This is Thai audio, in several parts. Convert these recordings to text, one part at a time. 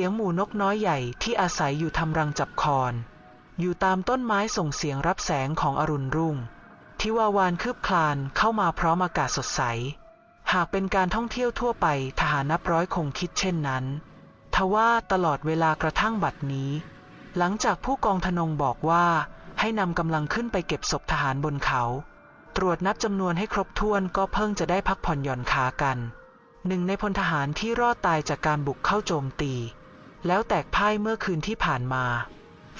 เสียงหมู่นกน้อยใหญ่ที่อาศัยอยู่ทำรังจับคอน อยู่ตามต้นไม้ส่งเสียงรับแสงของอรุณรุ่ง ทิวาวานคืบคลานเข้ามาพร้อมอากาศสดใส หากเป็นการท่องเที่ยวทั่วไปทหารนับร้อยคงคิดเช่นนั้น ทว่าตลอดเวลากระทั่งบัดนี้ หลังจากผู้กองธนงบอกว่าให้นำกำลังขึ้นไปเก็บศพทหารบนเขา ตรวจนับจำนวนให้ครบถ้วนก็เพิ่งจะได้พักผ่อนหย่อนขากันหนึ่งในพลทหารที่รอดตายจากการบุกเข้าโจมตี แล้วแตกพ่ายเมื่อคืนที่ผ่านมา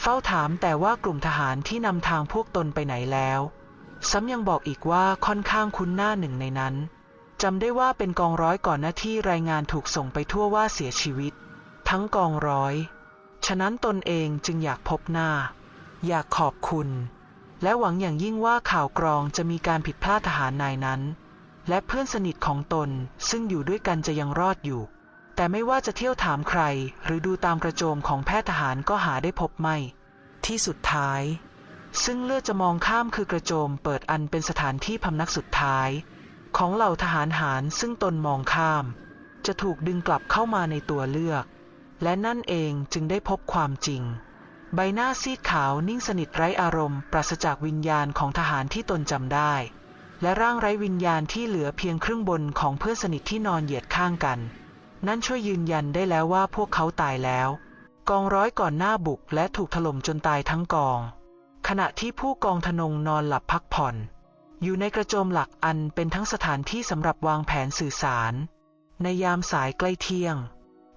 เฝ้าถามแต่ว่ากลุ่มทหารที่นำทางพวกตนไปไหนแล้ว ซ้ำยังบอกอีกว่าค่อนข้างคุ้นหน้าหนึ่งในนั้นจำได้ว่าเป็นกองร้อยก่อนหน้าที่รายงานถูกส่งไปทั่วว่าเสียชีวิต ทั้งกองร้อย ฉะนั้นตนเองจึงอยากพบหน้า อยากขอบคุณ และหวังอย่างยิ่งว่าข่าวกรองจะมีการผิดพลาดทหารนายนั้น และเพื่อนสนิทของตนซึ่งอยู่ด้วยกันจะยังรอดอยู่ แต่ไม่ว่าจะเที่ยวถามใคร หรือดูตามกระโจมของแพทย์ทหารก็หาได้พบไม่ ที่สุดท้าย ซึ่งเลือดจะมองข้ามคือกระโจมเปิดอันเป็นสถานที่พำนักสุดท้าย ของเหล่าทหารหารซึ่งตนมองข้าม จะถูกดึงกลับเข้ามาในตัวเลือก และนั่นเองจึงได้พบความจริง ใบหน้าซีดขาวนิ่งสนิทไร้อารมณ์ ปราศจากวิญญาณของทหารที่ตนจำได้ และร่างไร้วิญญาณที่เหลือเพียงครึ่งบนของเพื่อนสนิทที่นอนเหยียดข้างกัน นั่นช่วยยืนยันได้แล้วว่าพวกเขาตายแล้ว กองร้อยก่อนหน้าบุกและถูกถล่มจนตายทั้งกอง ขณะที่ผู้กองธนงนอนหลับพักผ่อน อยู่ในกระโจมหลักอันเป็นทั้งสถานที่สำหรับวางแผนสื่อสาร ในยามสายใกล้เที่ยง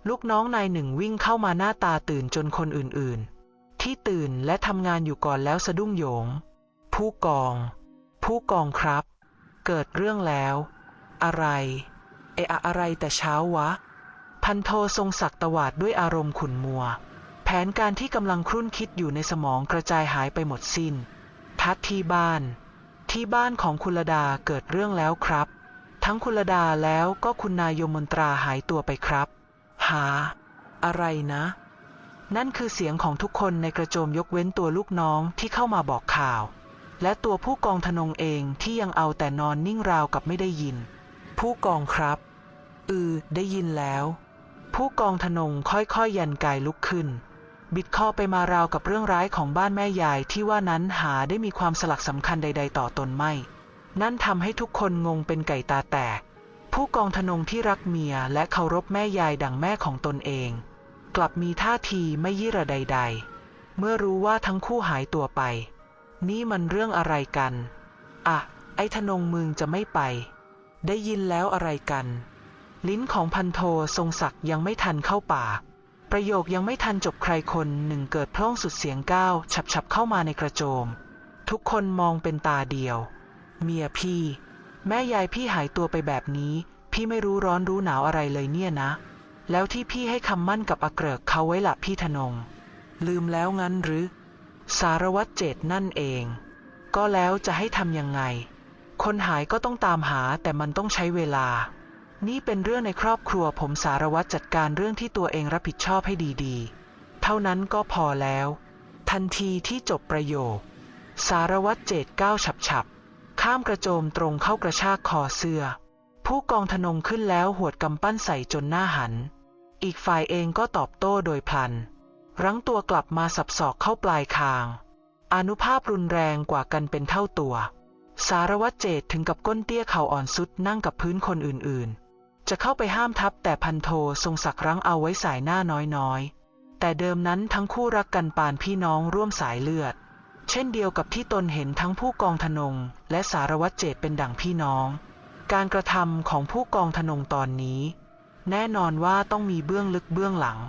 ลูกน้องนายหนึ่งวิ่งเข้ามาหน้าตาตื่นจนคนอื่นๆ ที่ตื่นและทำงานอยู่ก่อนแล้วสะดุ้งโยง ผู้กอง ผู้กองครับ เกิดเรื่องแล้ว อะไร เอะอะอะไรแต่เช้าวะ พันโททรงศักดิ์ตวาดด้วยอารมณ์ขุนมัว แผนการที่กำลังครุ่นคิดอยู่ในสมองกระจายหายไปหมดสิน้น ทัดที่บ้าน ที่บ้านของคุณลดาเกิดเรื่องแล้วครับ ทั้งคุณลดาแล้วก็คุณนายยมนตราหายตัวไปครับ หา อะไรนะ นั่นคือเสียงของทุกคนในกระโจมยกเว้นตัวลูกน้องที่เข้ามาบอกข่าว และตัวผู้กองธนงเองที่ยังเอาแต่นอนนิ่งราวกับไม่ได้ยิน ผู้กองครับ อือ ได้ยินแล้ว ผู้กองธนงค่อยๆยันกายลุกขึ้น บิดคอไปมาราวกับเรื่องร้ายของบ้านแม่ยายที่ว่านั้นหาได้มีความสลักสำคัญใด ๆ ต่อตนไม่ นั่นทำให้ทุกคนงงเป็นไก่ตาแตก ผู้กองธนงที่รักเมียและเคารพแม่ยายดังแม่ของตนเอง กลับมีท่าทีไม่ยี่ระใด ๆ เมื่อรู้ว่าทั้งคู่หายตัวไป นี่มันเรื่องอะไรกัน อะ ไอ้ธนงมึงจะไม่ไป ได้ยินแล้วอะไรกัน ลิ้นของพันโททรงศักดิ์ยังไม่ทันเข้าปากประโยคยังไม่ทันจบใครคนหนึ่งเกิดพร่องสุดเสียงก้าวฉับๆเข้ามาในกระโจม ทุกคนมองเป็นตาเดียว เมียพี่ แม่ยายพี่หายตัวไปแบบนี้ พี่ไม่รู้ร้อนรู้หนาวอะไรเลยเนี่ยนะ แล้วที่พี่ให้คำมั่นกับอเกริกเขาไว้ละพี่ธนง ลืมแล้วงั้นหรือ สารวัตรเจตนั่นเอง ก็แล้วจะให้ทำยังไง คนหายก็ต้องตามหาแต่มันต้องใช้เวลา นี่เป็นเรื่องในครอบครัวผมสารวัตรจัดการเรื่องที่ตัวเองรับผิดชอบให้ดีๆ เท่านั้นก็พอแล้ว ทันทีที่จบประโยค สารวัตรเจตก้าวฉับๆ ข้ามกระโจมตรงเข้ากระชากคอเสื้อ ผู้กองธนงขึ้นแล้วหวดกำปั้นใส่จนหน้าหัน อีกฝ่ายเองก็ตอบโต้โดยพลัน รั้งตัวกลับมาสับศอกเข้าปลายคาง อนุภาพรุนแรงกว่ากันเป็นเท่าตัว สารวัตรเจตถึงกับก้นเตี้ยเข่าอ่อนสุดนั่งกับพื้นคนอื่นๆ จะเข้าไปห้ามทับแต่พันโททรงสักรั้งเอาไว้สายหน้าน้อยๆ แต่เดิมนั้นทั้งคู่รักกันปานพี่น้องร่วมสายเลือด เช่นเดียวกับที่ตนเห็นทั้งผู้กองธนง และสารวัตรเจตเป็นดั่งพี่น้อง การกระทำของผู้กองธนงตอนนี้ แน่นอนว่าต้องมีเบื้องลึกเบื้องหลัง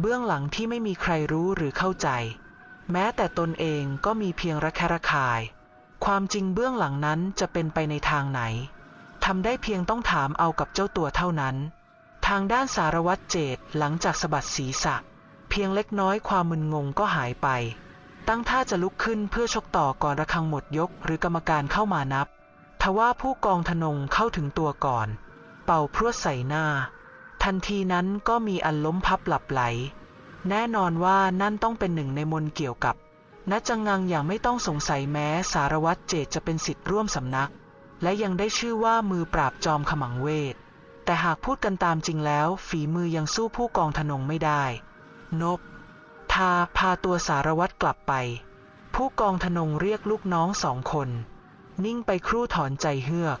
เบื้องหลังที่ไม่มีใครรู้หรือเข้าใจ แม้แต่ตนเองก็มีเพียงระแคะระคาย ความจริงเบื้องหลังนั้นจะเป็นไปในทางไหน ทำได้เพียงต้องถามเอากับเจ้าตัวเท่านั้น ทางด้านสารวัตรเจตหลังจากสะบัดศีรษะ เพียงเล็กน้อยความมึนงงก็หายไป ตั้งท่าจะลุกขึ้นเพื่อชกต่อก่อนระฆังหมดยกหรือกรรมการเข้ามานับ ทว่าผู้กองธนงเข้าถึงตัวก่อน เป่าพรวดใส่หน้า ทันทีนั้นก็มีอันล้มพับหลับไหล แน่นอนว่านั่นต้องเป็นหนึ่งในมนเกี่ยวกับณจังงังอย่างไม่ต้องสงสัยแม้สารวัตรเจตจะเป็นสิทธิ์ร่วมสำนัก และยังได้ชื่อว่ามือปราบจอมขมังเวท แต่หากพูดกันตามจริงแล้ว ฝีมือยังสู้ผู้กองธนงไม่ได้ นบทาพาตัวสารวัตรกลับไป ผู้กองธนงเรียกลูกน้องสองคน นิ่งไปครู่ถอนใจเฮือก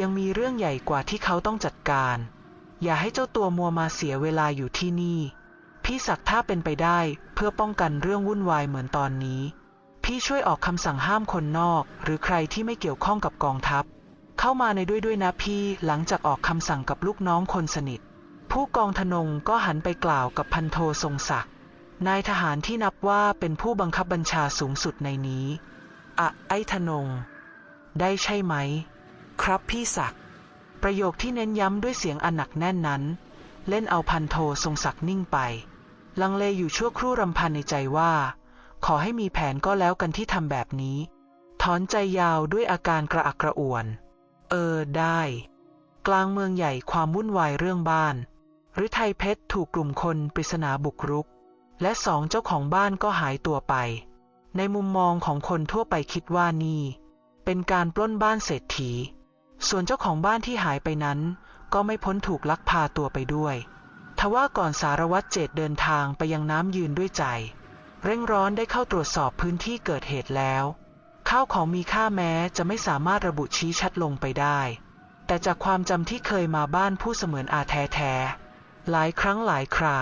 ยังมีเรื่องใหญ่กว่าที่เขาต้องจัดการ อย่าให้เจ้าตัวมัวมาเสียเวลาอยู่ที่นี่ พี่ศักดิ์ถ้าเป็นไปได้เพื่อป้องกันเรื่องวุ่นวายเหมือนตอนนี้ พี่ช่วยออกคำสั่งห้ามคนนอก หรือใครที่ไม่เกี่ยวข้องกับกองทัพ เข้ามาในด้วยด้วยนะพี่หลังจากออกคำสั่งกับลูกน้องคนสนิท ผู้กองธนงก็หันไปกล่าวกับพันโททรงศักดิ์นายทหารที่นับว่าเป็นผู้บังคับบัญชาสูงสุดในนี้อะไอธนง ได้ใช่ไหม ครับพี่ศักดิ์ประโยคที่เน้นย้ำด้วยเสียงอันหนักแน่นนั้น เล่นเอาพันโททรงศักดิ์นิ่งไป ลังเลอยู่ชั่วครู่รำพันในใจว่า ขอให้มีแผนก็แล้วกันที่ทำแบบนี้ ถอนใจยาวด้วยอาการกระอักกระอ่วน เออได้ กลางเมืองใหญ่ความวุ่นวายเรื่องบ้านหรือไทยเพชรถูกกลุ่มคนปริศนาบุกรุก และสองเจ้าของบ้านก็หายตัวไป ในมุมมองของคนทั่วไปคิดว่านี่ เป็นการปล้นบ้านเศรษฐี ส่วนเจ้าของบ้านที่หายไปนั้น ก็ไม่พ้นถูกลักพาตัวไปด้วย ทว่าก่อนสารวัตรเจตเดินทางไปยังน้ำยืนด้วยใจ เร่งร้อนได้เข้าตรวจสอบพื้นที่เกิดเหตุแล้ว ข้าวของมีค่าแม้จะไม่สามารถระบุชี้ชัดลงไปได้ แต่จากความจำที่เคยมาบ้านผู้เสมือนอาแท้แท้หลายครั้งหลายครา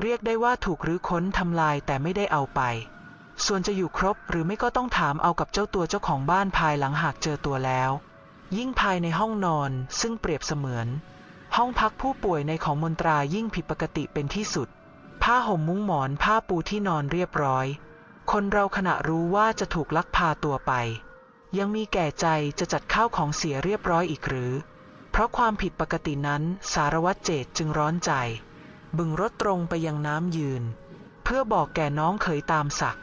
เรียกได้ว่าถูกรื้อค้นทำลายแต่ไม่ได้เอาไป ส่วนจะอยู่ครบหรือไม่ก็ต้องถามเอากับเจ้าตัวเจ้าของบ้านภายหลังหากเจอตัวแล้ว ยิ่งภายในห้องนอนซึ่งเปรียบเสมือน ห้องพักผู้ป่วยในของมนตรายิ่งผิดปกติเป็นที่สุด ผ้าห่มมุ้งหมอนผ้าปูที่นอนเรียบร้อย คนเราขณะรู้ว่าจะถูกลักพาตัวไป ยังมีแก่ใจจะจัดข้าวของเสียเรียบร้อยอีกหรือ เพราะความผิดปกตินั้นสารวัตรเจตจึงร้อนใจ บึงรถตรงไปยังน้ำยืน เพื่อบอกแก่น้องเขยตามศัก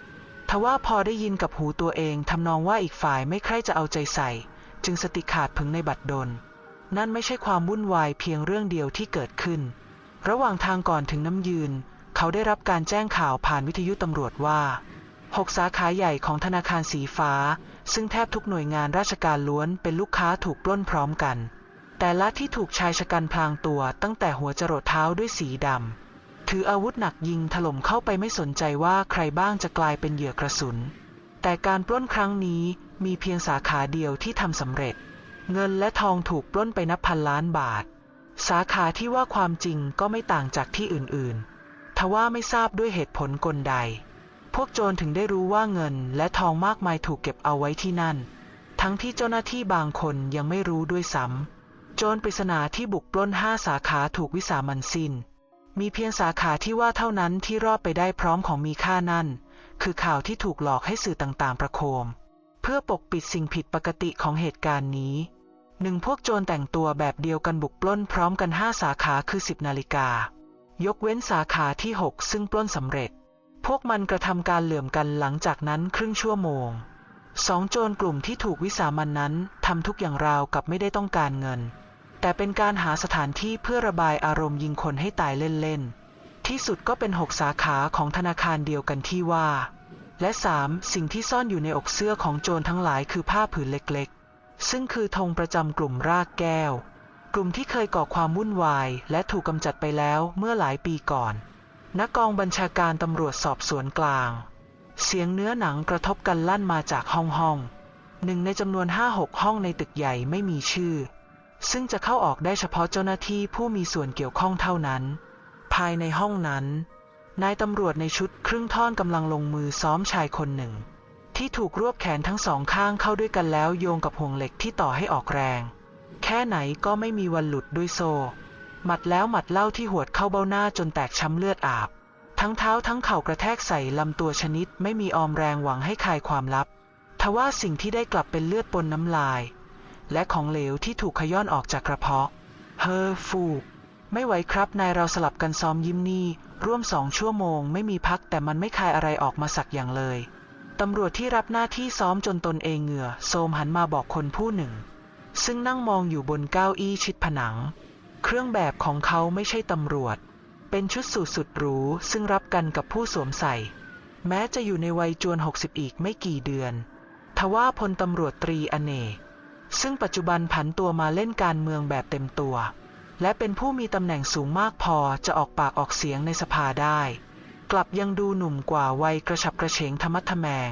ทว่าพอได้ยินกับหูตัวเองทำนองว่าอีกฝ่ายไม่ใคร่จะเอาใจใส่ จึงสติขาดพึงในบัดดล นั่นไม่ใช่ความวุ่นวายเพียงเรื่องเดียวที่เกิดขึ้น ระหว่างทางก่อนถึงน้ำยืน เขาได้รับการแจ้งข่าวผ่านวิทยุตำรวจว่าหกสาขาใหญ่ของธนาคารสีฟ้า ซึ่งแทบทุกหน่วยงานราชการล้วนเป็นลูกค้าถูกปล้นพร้อมกัน แต่ละที่ถูกชายชะกันพลางตัวตั้งแต่หัวจรดเท้าด้วยสีดำถืออาวุธหนักยิงถล่มเข้าไปไม่สนใจว่าใครบ้างจะกลายเป็นเหยื่อกระสุน แต่การปล้นครั้งนี้มีเพียงสาขาเดียวที่ทำสำเร็จ เงินและทองถูกปล้นไปนับพันล้านบาท สาขาที่ว่าความจริงก็ไม่ต่างจากที่อื่นๆ ทว่าไม่ทราบด้วยเหตุผลกลใด พวกโจรถึงได้รู้ว่าเงินและทองมากมายถูกเก็บเอาไว้ที่นั่น ทั้งที่เจ้าหน้าที่บางคนยังไม่รู้ด้วยซ้ำโจรปริศนาที่บุกปล้นห้าสาขาถูกวิสามันสิ้น มีเพียงสาขาที่ว่าเท่านั้นที่รอดไปได้พร้อมของมีค่านั่น คือข่าวที่ถูกหลอกให้สื่อต่างๆ ประโคม เพื่อปกปิดสิ่งผิดปกติของเหตุการณ์นี้หนึ่งพวกโจรแต่งตัวแบบเดียวกันบุกปล้นพร้อมกันห้าสาขาคือ10นาฬิกา ยกเว้นสาขาที่ 6 ซึ่งปล้นสำเร็จ พวกมันกระทำการเหลื่อมกันหลังจากนั้นครึ่งชั่วโมงสองโจรกลุ่มที่ถูกวิสามันนั้นทำทุกอย่างราวกับไม่ได้ต้องการเงิน แต่เป็นการหาสถานที่เพื่อระบายอารมณ์ยิงคนให้ตายเล่นๆ ที่สุดก็เป็นหกสาขาของธนาคารเดียวกันที่ว่า และสามสิ่งที่ซ่อนอยู่ในอกเสื้อของโจรทั้งหลายคือผ้าผืนเล็กๆ ซึ่งคือธงประจำกลุ่มรากแก้ว กลุ่มที่เคยก่อความวุ่นวาย และถูกกำจัดไปแล้วเมื่อหลายปีก่อนนักกองบัญชาการตำรวจสอบสวนกลาง เสียงเนื้อหนังกระทบกันลั่นมาจากห้องห้องหนึ่งในจำนวนห้าหกห้องในตึกใหญ่ไม่มีชื่อ ซึ่งจะเข้าออกได้เฉพาะเจ้าหน้าที่ผู้มีส่วนเกี่ยวข้องเท่านั้น ภายในห้องนั้น นายตำรวจในชุดครึ่งท่อนกำลังลงมือซ้อมชายคนหนึ่ง ที่ถูกรวบแขนทั้งสองข้างเข้าด้วยกันแล้วโยงกับห่วงเหล็กที่ต่อให้ออกแรง ค่ไหนก็ไม่มีวันหลุดด้วยโซ่หมัดแล้วหมัดเล่าที่หวดเข้าเบ้าหน้าจนแตกช้ำเลือดอาบ ทั้งเท้าทั้งเข่ากระแทกใส่ลำตัวชนิดไม่มีออมแรงหวังให้คลายความลับ ทว่าสิ่งที่ได้กลับเป็นเลือดปนน้ำลาย และของเหลวที่ถูกขย้อนออกจากกระเพาะ เฮอฟูไม่ไหวครับนายเราสลับกันซ้อมยิ้มนี่ ร่วมสองชั่วโมงไม่มีพักแต่มันไม่คายอะไรออกมาสักอย่างเลย ตำรวจที่รับหน้าที่ซ้อมจนตนเองเหงื่อโซมหันมาบอกคนผู้หนึ่ง ซึ่งนั่งมองอยู่บนเก้าอี้ชิดผนัง เครื่องแบบของเขาไม่ใช่ตำรวจ เป็นชุดสูทสุดหรู ซึ่งรับกันกับผู้สวมใส่ แม้จะอยู่ในวัยจวน 60 อีกไม่กี่เดือน ทว่าพลตำรวจตรีอเนกซึ่งปัจจุบันผันตัวมาเล่นการเมืองแบบเต็มตัว และเป็นผู้มีตำแหน่งสูงมากพอจะออกปากออกเสียงในสภาได้ กลับยังดูหนุ่มกว่าวัยกระฉับกระเฉงธรรมะทแมง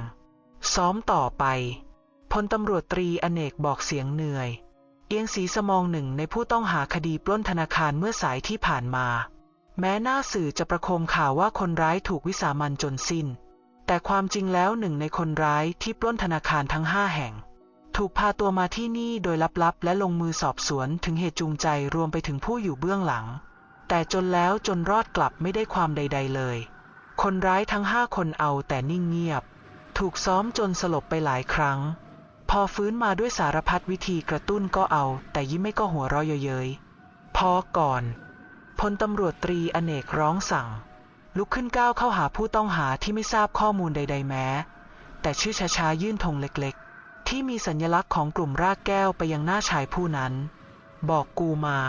ซ้อมต่อไป พลตำรวจตรีอเนกบอกเสียงเหนื่อย เอียงสีสมองหนึ่งในผู้ต้องหาคดีปล้นธนาคารเมื่อสายที่ผ่านมา แม้หน้าสื่อจะประโคมข่าวว่าคนร้ายถูกวิสามันจนสิ้น แต่ความจริงแล้วหนึ่งในคนร้ายที่ปล้นธนาคารทั้งห้าแห่ง ถูกพาตัวมาที่นี่โดยลับๆ และลงมือสอบสวนถึงเหตุจูงใจรวมไปถึงผู้อยู่เบื้องหลัง แต่จนแล้วจนรอดกลับไม่ได้ความใด ๆ เลย คนร้ายทั้งห้าคนเอาแต่นิ่งเงียบ ถูกซ้อมจนสลบไปหลายครั้ง พอฟื้นมาด้วยสารพัดวิธีกระตุ้นก็เอา แต่ยิ้มไม่ก็หัวเราะเย้ยๆพอก่อนพลตำรวจตรีอเนกร้องสั่ง ลุกขึ้นก้าวเข้าหาผู้ต้องหาที่ไม่ทราบข้อมูลใด ๆ แม้ แต่ชื่อช้าๆยื่นธงเล็กๆ ที่มีสัญลักษณ์ของกลุ่มรากแก้วไปยังหน้าชายผู้นั้น บอกกูมา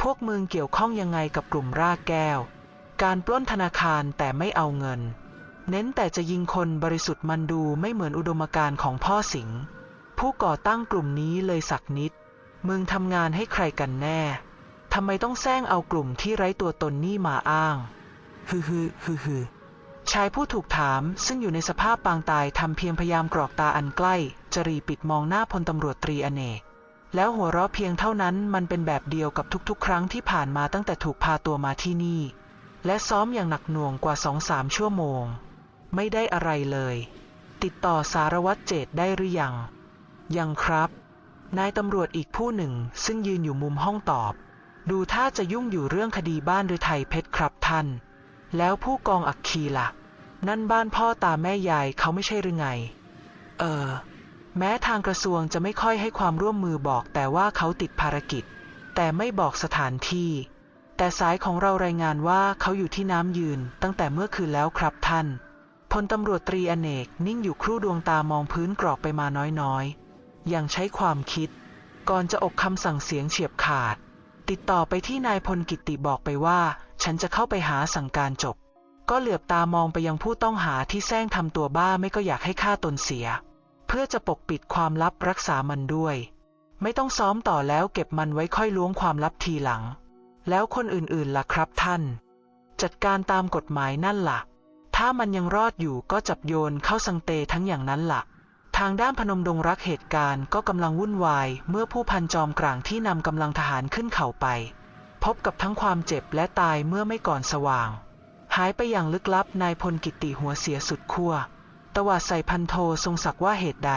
พวกมึงเกี่ยวข้องยังไงกับกลุ่มรากแก้ว การปล้นธนาคารแต่ไม่เอาเงิน เน้นแต่จะยิงคนบริสุทธิ์มันดูไม่เหมือนอุดมการณ์ของพ่อสิงห์ ผู้ก่อตั้งกลุ่มนี้เลยสักนิด มึงทำงานให้ใครกันแน่ ทำไมต้องแซงเอากลุ่มที่ไร้ตัวตนนี่มาอ้างฮึฮึฮึฮึชายผู้ถูกถามซึ่งอยู่ในสภาพปางตายทำเพียงพยายามกรอกตาอันใกล้ จรีปิดมองหน้าพลตำรวจตรีอเนก แล้วหัวเราะเพียงเท่านั้นมันเป็นแบบเดียวกับทุกๆ ครั้งที่ผ่านมาตั้งแต่ถูกพาตัวมาที่นี่ และซ้อมอย่างหนักหน่วงกว่าสองสามชั่วโมง ไม่ได้อะไรเลย ติดต่อสารวัตรเจตได้หรือยัง ยังครับ นายตำรวจอีกผู้หนึ่งซึ่งยืนอยู่มุมห้องตอบ ดูท่าจะยุ่งอยู่เรื่องคดีบ้านหรือไทยเพชรครับท่าน แล้วผู้กองอักคีล่ะ นั่นบ้านพ่อตาแม่ยายเขาไม่ใช่หรือไง เออ แม้ทางกระทรวงจะไม่ค่อยให้ความร่วมมือบอกแต่ว่าเขาติดภารกิจ แต่ไม่บอกสถานที่ แต่สายของเรารายงานว่าเขาอยู่ที่น้ำยืนตั้งแต่เมื่อคืนแล้วครับท่านพลตำรวจตรีอเนกนิ่งอยู่ครู่ดวงตามองพื้นกรอกไปมาน้อยๆอ ย่างใช้ความคิด ก่อนจะอกคำสั่งเสียงเฉียบขาด ติดต่อไปที่นายพลกิตติบอกไปว่า ฉันจะเข้าไปหาสั่งการจบ ก็เหลือบตามองไปยังผู้ต้องหาที่แซงทำตัวบ้าไม่ก็อยากให้ฆ่าตนเสีย เพื่อจะปกปิดความลับรักษามันด้วย ไม่ต้องซ้อมต่อแล้วเก็บมันไว้ค่อยล้วงความลับทีหลัง แล้วคนอื่นๆล่ะครับท่าน จัดการตามกฎหมายนั่นล่ะ ถ้ามันยังรอดอยู่ก็จับโยนเข้าสังเตทั้งอย่างนั้นล่ะ ทางด้านพนมดงรักเหตุการณ์ก็กำลังวุ่นวาย เมื่อผู้พันจอมกลางที่นำกำลังทหารขึ้นเขาไป พบกับทั้งความเจ็บและตายเมื่อไม่ก่อนสว่าง หายไปอย่างลึกลับนายพลกิติหัวเสียสุดขั้วตวาดใส่พันโททรงศักว่าเหตุใด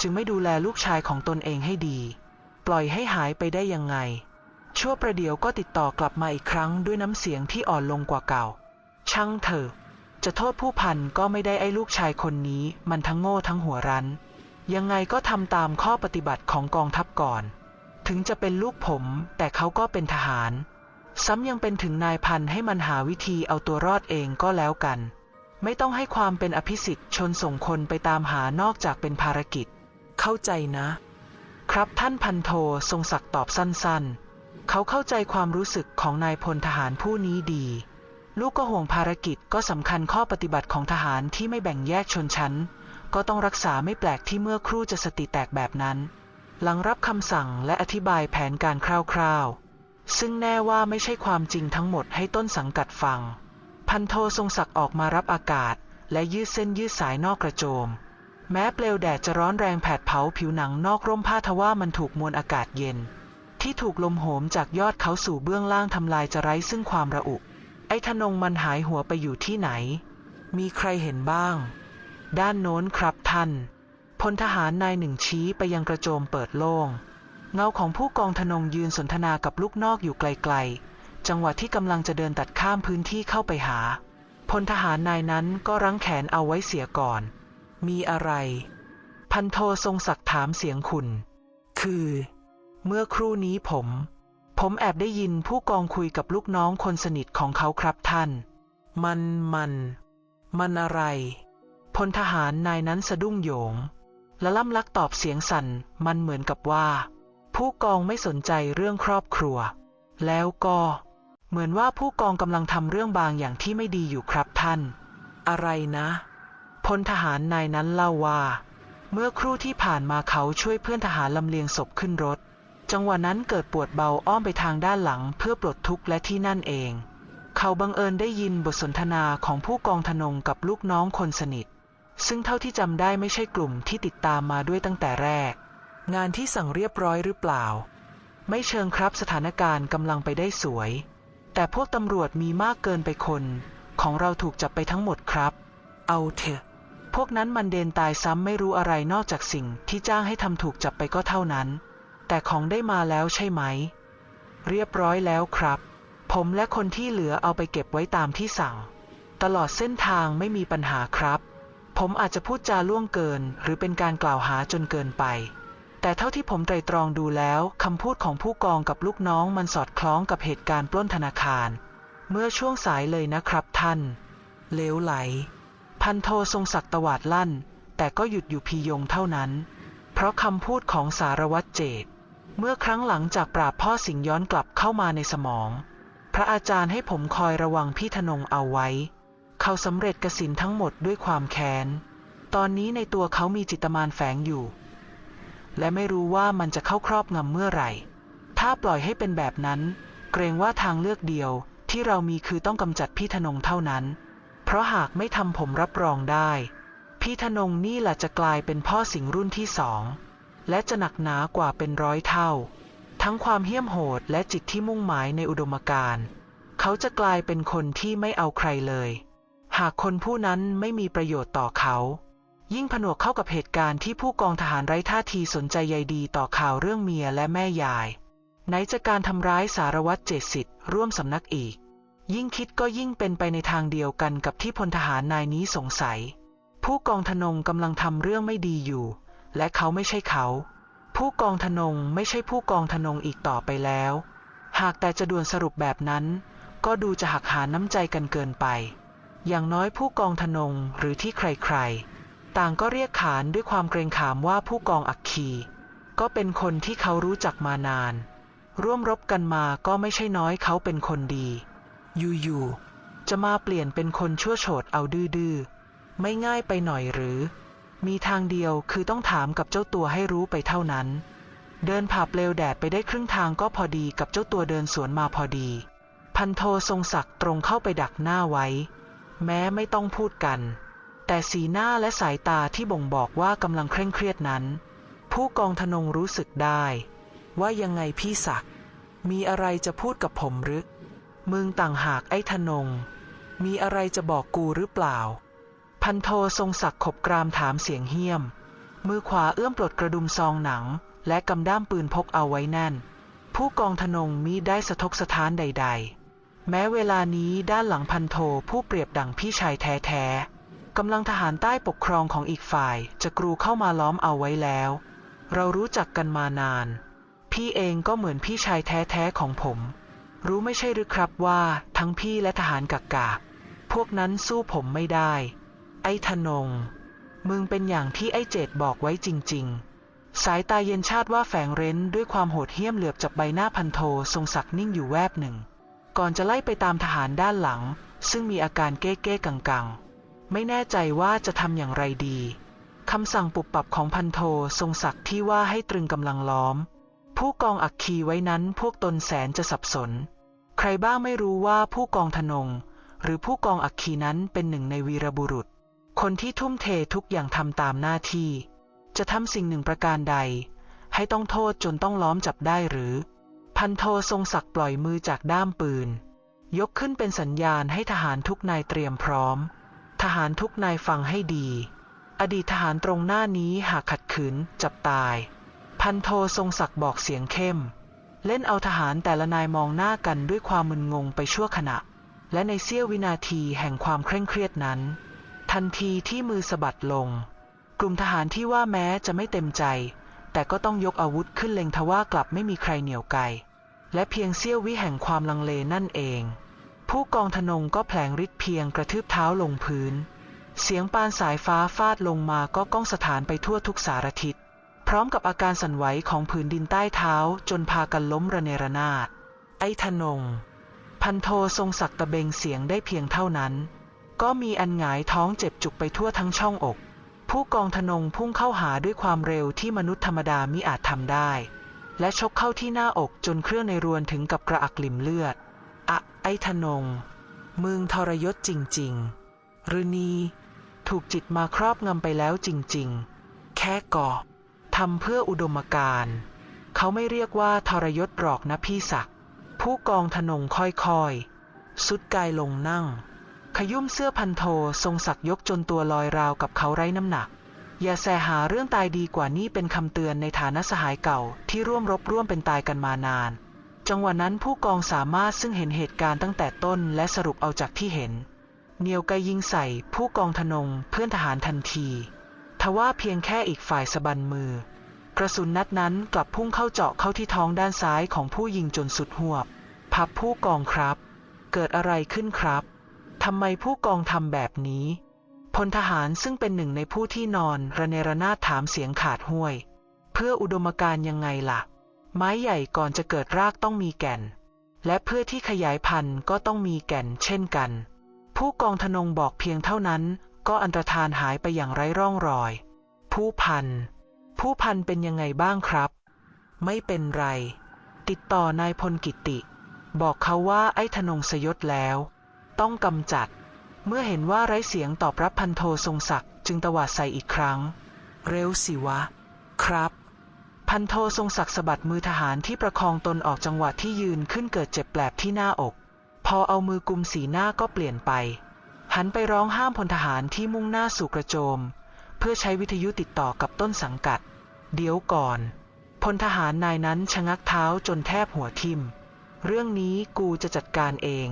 จึงไม่ดูแลลูกชายของตนเองให้ดี ปล่อยให้หายไปได้ยังไง ชั่วประเดี๋ยวก็ติดต่อกลับมาอีกครั้งด้วยน้ำเสียงที่อ่อนลงกว่าเก่า ช่างเถอะ จะโทษผู้พันก็ไม่ได้ไอ้ลูกชายคนนี้ มันทั้งโง่ทั้งหัวรั้น ยังไงก็ทำตามข้อปฏิบัติของกองทัพก่อน ถึงจะเป็นลูกผม แต่เขาก็เป็นทหาร ซ้ำยังเป็นถึงนายพันให้มันหาวิธีเอาตัวรอดเองก็แล้วกัน ไม่ต้องให้ความเป็นอภิสิทธิ์ชนส่งคนไปตามหานอกจากเป็นภารกิจ เข้าใจนะ ครับท่านพันโททรงศักดิ์ตอบสั้นๆ เขาเข้าใจความรู้สึกของนายพลทหารผู้นี้ดี ลูกก็ห่วงภารกิจก็สำคัญข้อปฏิบัติของทหารที่ไม่แบ่งแยกชนชั้น ก็ต้องรักษาไม่แปลกที่เมื่อครู่จะสติแตกแบบนั้น หลังรับคำสั่งและอธิบายแผนการคร่าวๆ ซึ่งแน่ว่าไม่ใช่ความจริงทั้งหมดให้ต้นสังกัดฟัง พันโททรงศักดิ์ออกมารับอากาศ และยืดเส้นยืดสายนอกกระโจม แม้เปลวแดดจะร้อนแรงแผดเผาผิวหนังนอกร่มผ้าทว่ามันถูกมวลอากาศเย็น ที่ถูกลมโหมจากยอดเขาสู่เบื้องล่างทำลายจะไร้ซึ่งความระอุ ไอ้ทนงมันหายหัวไปอยู่ที่ไหน มีใครเห็นบ้าง ด้านโน้นครับท่านพลทหารนายหนึ่งชี้ไปยังกระโจมเปิดโล่ง เงาของผู้กองทนงยืนสนทนากับลูกนอกอยู่ไกลๆ จังหวะที่กำลังจะเดินตัดข้ามพื้นที่เข้าไปหาพลทหารนายนั้นก็รั้งแขนเอาไว้เสียก่อน มีอะไร พันโททรงศักดิ์ถามเสียงขุนคือ เมื่อครู่นี้ผม ผมแอบได้ยินผู้กองคุยกับลูกน้องคนสนิทของเขาครับท่าน มันมัน มันอะไร พลทหารนายนั้นสะดุ้งโหยง และล่ำลักตอบเสียงสั่น มันเหมือนกับว่า ผู้กองไม่สนใจเรื่องครอบครัว แล้วก็ เหมือนว่าผู้กองกำลังทำเรื่องบางอย่างที่ไม่ดีอยู่ครับท่าน อะไรนะ พลทหารนายนั้นเล่าว่า เมื่อครู่ที่ผ่านมาเขาช่วยเพื่อนทหารลำเลียงศพขึ้นรถ จังหวะนั้นเกิดปวดเบาอ้อมไปทางด้านหลังเพื่อปลดทุกข์และที่นั่นเอง เขาบังเอิญได้ยินบทสนทนาของผู้กองธนงกับลูกน้องคนสนิท ซึ่งเท่าที่จำได้ไม่ใช่กลุ่มที่ติดตามมาด้วยตั้งแต่แรก งานที่สั่งเรียบร้อยหรือเปล่า ไม่เชิงครับสถานการณ์กำลังไปได้สวย แต่พวกตำรวจมีมากเกินไปคน ของเราถูกจับไปทั้งหมดครับ เอาเถอะ พวกนั้นมันเดนตายซ้ำไม่รู้อะไรนอกจากสิ่งที่จ้างให้ทำถูกจับไปก็เท่านั้น แต่ของได้มาแล้วใช่ไหม เรียบร้อยแล้วครับ ผมและคนที่เหลือเอาไปเก็บไว้ตามที่สั่ง ตลอดเส้นทางไม่มีปัญหาครับ ผมอาจจะพูดจาล่วงเกิน หรือเป็นการกล่าวหาจนเกินไป แต่เท่าที่ผมไตรตรองดูแล้วคำพูดของผู้กองกับลูกน้องมันสอดคล้องกับเหตุการณ์ปล้นธนาคาร เมื่อช่วงสายเลยนะครับท่านเลวไหล พันโททรงศักดิ์ตวาดลั่น แต่ก็หยุดอยู่พียงเท่านั้น เพราะคำพูดของสารวัตรเจต เมื่อครั้งหลังจากปราบพ่อสิงย้อนกลับเข้ามาในสมอง พระอาจารย์ให้ผมคอยระวังพี่ธนงเอาไว้ เขาสำเร็จกสินทั้งหมดด้วยความแค้น ตอนนี้ในตัวเขามีจิตมารแฝงอยู่ และไม่รู้ว่ามันจะเข้าครอบงำเมื่อไหร่ ถ้าปล่อยให้เป็นแบบนั้น เกรงว่าทางเลือกเดียวที่เรามีคือต้องกำจัดพี่ธนงเท่านั้น เพราะหากไม่ทำผมรับรองได้ พี่ธนงนี่แหละจะกลายเป็นพ่อสิงรุ่นที่สอง และจะหนักหนากว่าเป็นร้อยเท่า ทั้งความเหี้ยมโหดและจิตที่มุ่งหมายในอุดมการณ์เขาจะกลายเป็นคนที่ไม่เอาใครเลย หากคนผู้นั้นไม่มีประโยชน์ต่อเขา ยิ่งผนวกเข้ากับเหตุการณ์ที่ผู้กองทหารไร้ท่าทีสนใจใยดีต่อข่าวเรื่องเมียและแม่ยาย ไหนจะการทำร้ายสารวัตรเจตสิทธิ์ร่วมสำนักอีก ยิ่งคิดก็ยิ่งเป็นไปในทางเดียวกันกับที่พลทหารนายนี้สงสัย ผู้กองธนงกำลังทำเรื่องไม่ดีอยู่ และเขาไม่ใช่เขา ผู้กองธนงไม่ใช่ผู้กองธนงอีกต่อไปแล้ว หากแต่จะด่วนสรุปแบบนั้น ก็ดูจะหักหาน้ำใจกันเกินไป อย่างน้อยผู้กองธนงหรือที่ใครๆ ต่างก็เรียกขานด้วยความเกรงขามว่าผู้กองอักคีก็เป็นคนที่เขารู้จักมานาน ร่วมรบกันมาก็ไม่ใช่น้อยเขาเป็นคนดี อยู่ๆจะมาเปลี่ยนเป็นคนชั่วโฉดเอาดื้อๆไม่ง่ายไปหน่อยหรือ มีทางเดียวคือต้องถามกับเจ้าตัวให้รู้ไปเท่านั้น เดินผ่าเปลวแดดไปได้ครึ่งทางก็พอดีกับเจ้าตัวเดินสวนมาพอดี พันโททรงศักดิ์ตรงเข้าไปดักหน้าไว้ แม้ไม่ต้องพูดกัน แต่สีหน้าและสายตาที่บ่งบอกว่ากำลังเคร่งเครียดนั้น ผู้กองธนงรู้สึกได้ ว่ายังไงพี่ศักดิ์มีอะไรจะพูดกับผมหรือมึงต่างหากไอ้ธนง มีอะไรจะบอกกูหรือเปล่า พันโททรงศักดิ์ขบกรามถามเสียงเหี้ยม มือขวาเอื้อมปลดกระดุมซองหนัง และกำด้ามปืนพกเอาไว้แน่น ผู้กองธนงมิได้สะทกสะท้านใด ๆ แม้เวลานี้ด้านหลังพันโทผู้เปรียบดังพี่ชายแท้ๆกำลังทหารใต้ปกครองของอีกฝ่าย จะกรูเข้ามาล้อมเอาไว้แล้ว เรารู้จักกันมานาน พี่เองก็เหมือนพี่ชายแท้ๆของผม รู้ไม่ใช่หรือครับว่าทั้งพี่และทหารกักกากพวกนั้นสู้ผมไม่ได้ ไอ้ธนง มึงเป็นอย่างที่ไอ้เจดบอกไว้จริง ๆ สายตาเย็นชาติว่าแฝงเร้นด้วยความโหดเหี้ยมเหลือบจับใบหน้าพันโททรงศักดิ์นิ่งอยู่แวบหนึ่ง ก่อนจะไล่ไปตามทหารด้านหลัง ซึ่งมีอาการเก้เก้กังกังๆ ไม่แน่ใจว่าจะทำอย่างไรดีคำสั่งปุบปับของพันโททรงศักดิ์ที่ว่าให้ตรึงกำลังล้อม ผู้กองอักคีไว้นั้นพวกตนแสนจะสับสน ใครบ้างไม่รู้ว่าผู้กองธนง หรือผู้กองอักคีนั้นเป็นหนึ่งในวีรบุรุษ คนที่ทุ่มเททุกอย่างทำตามหน้าที่ จะทำสิ่งหนึ่งประการใด ให้ต้องโทษจนต้องล้อมจับได้หรือ พันโททรงศักดิ์ปล่อยมือจากด้ามปืน ยกขึ้นเป็นสัญญาณให้ทหารทุกนายเตรียมพร้อม ทหารทุกนายฟังให้ดี อดีตทหารตรงหน้านี้หากขัดขืนจับตาย พันโททรงศักดิ์บอกเสียงเข้ม เล่นเอาทหารแต่ละนายมองหน้ากันด้วยความมึนงงไปชั่วขณะ และในเสี้ยววินาทีแห่งความเคร่งเครียดนั้น ทันทีที่มือสะบัดลง กลุ่มทหารที่ว่าแม้จะไม่เต็มใจ แต่ก็ต้องยกอาวุธขึ้นเล็งทว่ากลับไม่มีใครเหนี่ยวไก และเพียงเสี้ยววิแห่งความลังเลนั่นเอง ผู้กองธนงก็แผลงฤทธิ์เพียงกระทืบเท้าลงพื้น เสียงปานสายฟ้าฟาดลงมาก็ก้องสถานไปทั่วทุกสารทิศพร้อมกับอาการสั่นไหวของผืนดินใต้เท้าจนพากันล้มระเนระนาด ไอ้ธนง พันโททรงศักตะเบงเสียงได้เพียงเท่านั้น ก็มีอันหงายท้องเจ็บจุกไปทั่วทั้งช่องอก ผู้กองธนงพุ่งเข้าหาด้วยความเร็วที่มนุษย์ธรรมดามิอาจทำได้ และชกเข้าที่หน้าอกจนเครื่องในรวนถึงกับกระอักลิ่มเลือด อะ ไอ้ธนง มึงทรยศจริง ๆ หรือนีถูกจิตมาครอบงำไปแล้วจริง ๆ แค่ก่อทำเพื่ออุดมการเขาไม่เรียกว่าทรยศหรอกนะพี่ศักผู้กองธนงค่อยๆ สุดกายลงนั่ง ขยุ่มเสื้อพันโททรงศักย์ยกจนตัวลอยราวกับเขาไร้น้ำหนัก อย่าแสหาเรื่องตายดีกว่านี่เป็นคำเตือนในฐานะสหายเก่าที่ร่วมรบร่วมเป็นตายกันมานาน จังหวะนั้นผู้กองสามารถซึ่งเห็นเหตุการณ์ตั้งแต่ต้นและสรุปเอาจากที่เห็นเหนียวไกยิงใส่ผู้กองธนงเพื่อนทหารทันที ทว่าเพียงแค่อีกฝ่ายสะบันมือ กระสุนนัดนั้นกลับพุ่งเข้าเจาะเข้าที่ท้องด้านซ้ายของผู้ยิงจนสุดหวบพับผู้กองครับ เกิดอะไรขึ้นครับ ทำไมผู้กองทำแบบนี้ พลทหารซึ่งเป็นหนึ่งในผู้ที่นอนระเนระนาดถามเสียงขาดห้วย เพื่ออุดมการยังไงล่ะ ไม้ใหญ่ก่อนจะเกิดรากต้องมีแก่น และเพื่อที่ขยายพันธุ์ก็ต้องมีแก่นเช่นกัน ผู้กองธนงบอกเพียงเท่านั้น ก็อันตรธานหายไปอย่างไร้ร่องรอย ผู้พัน ผู้พันเป็นยังไงบ้างครับ ไม่เป็นไร ติดต่อนายพลกิติ บอกเขาว่าไอ้ธนงสยศแล้ว ต้องกำจัด เมื่อเห็นว่าไร้เสียงตอบรับพันโททรงศักดิ์จึงตวาดใส่อีกครั้ง เร็วสิวะ ครับ พันโททรงศักดิ์สะบัดมือทหารที่ประคองตนออกจังหวะที่ยืนขึ้นเกิดเจ็บแปลบที่หน้าอก พอเอามือกุมสีหน้าก็เปลี่ยนไป หันไปร้องห้ามพลทหารที่มุ่งหน้าสู่กระโจม เพื่อใช้วิทยุติดต่อกับต้นสังกัด เดี๋ยวก่อนพลทหารนายนั้นชะงักเท้าจนแทบหัวทิ่มเรื่องนี้กูจะจัดการเอง